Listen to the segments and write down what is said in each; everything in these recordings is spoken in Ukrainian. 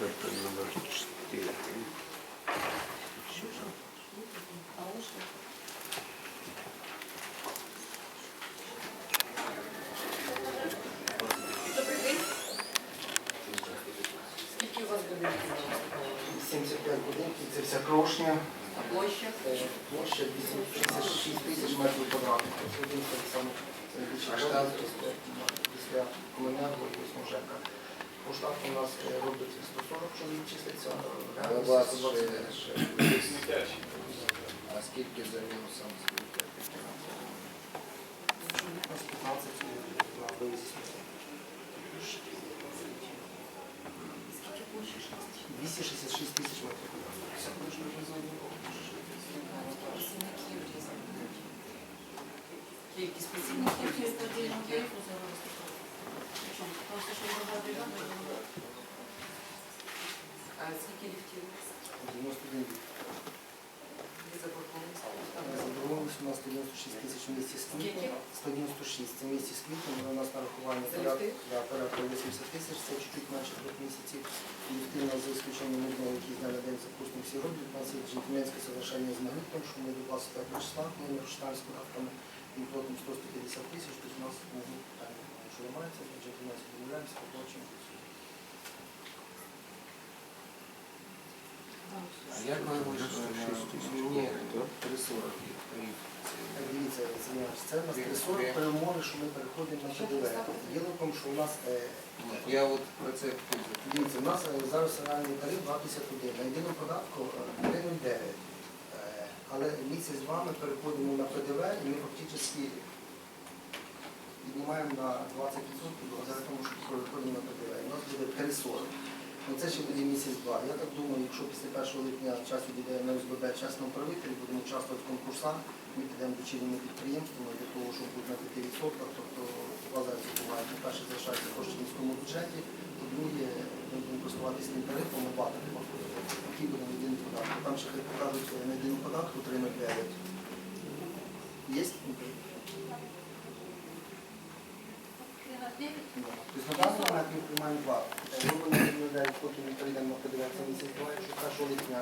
Это номер 4. Скільки у вас будинків? 75 будинків, це вся крошня, площа? е, площа 266 тисяч метрів квадратних. Тобто один з тих самих найбільших штат після, комунального і Снужека. По штату у нас е, робить 140 чоловік числиться, У вас 120 ще- А скільки за мінусом скільки? 15 на. Скільки площа? 266 тисяч метрів. Працівників різних. Кількість. А скільки ліфтів? 91 рік. Ви заборговані? Заборгованість у нас 196 тисяч в місті з квітня. 196 це в місті з квітня, але у нас нарахування Це порядку ліфти? да, порядку 80 тисяч, це чуть-чуть менше двох місяців. І ліфти у нас за исключенням одного, який з дня на день запустимо всі роблять. У нас є джентльменське соглашення з магнітом, що ми до 25 числа, ми на Штанську автами і платимо 150 тисяч, тобто у нас магніт питання немає. Що ламається, ми джентльменськи домовляємося, оплачуємо. Як ви вийшли на ні, 340 тариф? Дивіться, це у нас 340 перемоги, що ми переходимо на ПДВ. Діло в що у нас е, Я от про це. Дивіться, у нас е, зараз реальний тариф 2,51. На єдиному податку е, 3,09. Е, Але місяць з вами переходимо на ПДВ і ми фактично піднімаємо на 20% благодаря тому, що переходимо на ПДВ. У нас буде 3,40. Ну це ще буде місяць-два. Я так думаю, якщо після 1 липня час відійде на ОСББ чесному правителі, будемо участвувати в конкурсах, ми підемо до чинними підприємствами для того, щоб бути на 5%, тобто базацію буває, по-перше, залишається кошти в міському бюджеті, по-друге, ми будемо користуватися тим тарифом, оплатити який буде єдиний податок. Там ще хай покажуть на єдиному податку 3,09. Є? Тобто на приймаємо два. Е, Ми будемо поки ми прийдемо на місяць два, якщо 1 липня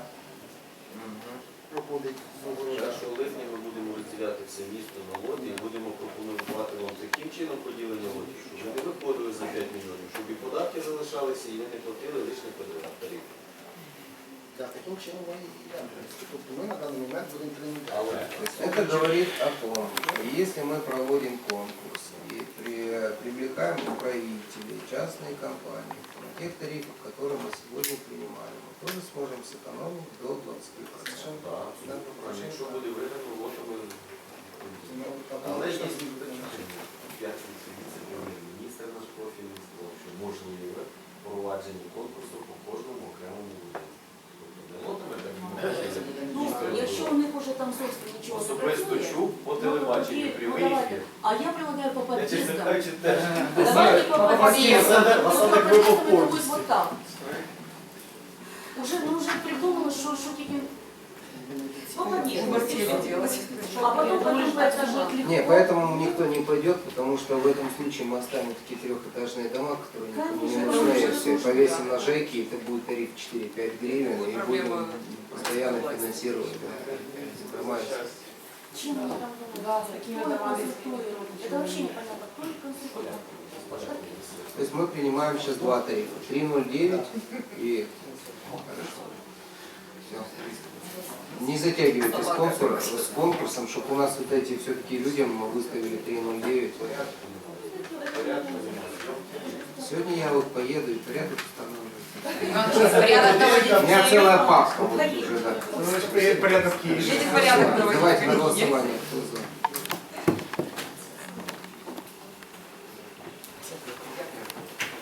проходить договор. 1 липня ми будемо розділяти все місто на лоти і будемо пропонувати вам таким чином поділення лотів, щоб ви не виходили за 5 мільйонів, щоб і податки залишалися, і ви не платили лишні ПДВ тариф. Да, таким чином ми і йдемо. Тобто ми на даний момент будемо приймати. Але Это говорит о том, если мы проводим конкурс и при- привлекаем управителей, частные компании, на тех тарифах, которые мы сегодня принимаем, мы тоже сможем сэкономить до 20%. так, а якщо буде виграно, лотами Ну, так, Але є щас п'ятницю віце-прем'єр-міністр наш профільний сказав, що можливе провадження конкурсу по кожному окремому будинку. Тобто не лотами, так і це буде Ну, міністр. якщо у них уже там зовсім нічого не Особисто працює, чув по ну, телебаченню тоді, прямий ну, давайте. ефір. А я предлагаю по Я чесно подъездам. кажучи, теж Давайте по подъездам. Осадок- Ну, по осадок подъездам вибух это будет повністю. вот так. Уже, ну, уже придумали, что, что тільки Не, поэтому никто не пойдет, потому что в этом случае мы оставим такие трехэтажные дома, которые никому не нужны, и конечно, все, нужно, повесим на жеки, и это будет тариф 4-5 гривен, и будем постоянно финансировать, да. Чем они там Да, занимаются? с такими Кто их домами. консультирует? Это вообще непонятно. Кто их консультирует? То есть мы принимаем сейчас два тарифа, 3,09 и... Хорошо. Всё. Не затягивайте с, конкурсом, с конкурсом, чтобы у нас вот эти все-таки людям мы выставили 3,09. Сегодня я вот поеду и порядок установлю. У меня целая папка вот уже, да. Ну, порядок наводить. Давайте на голосование. Кто за?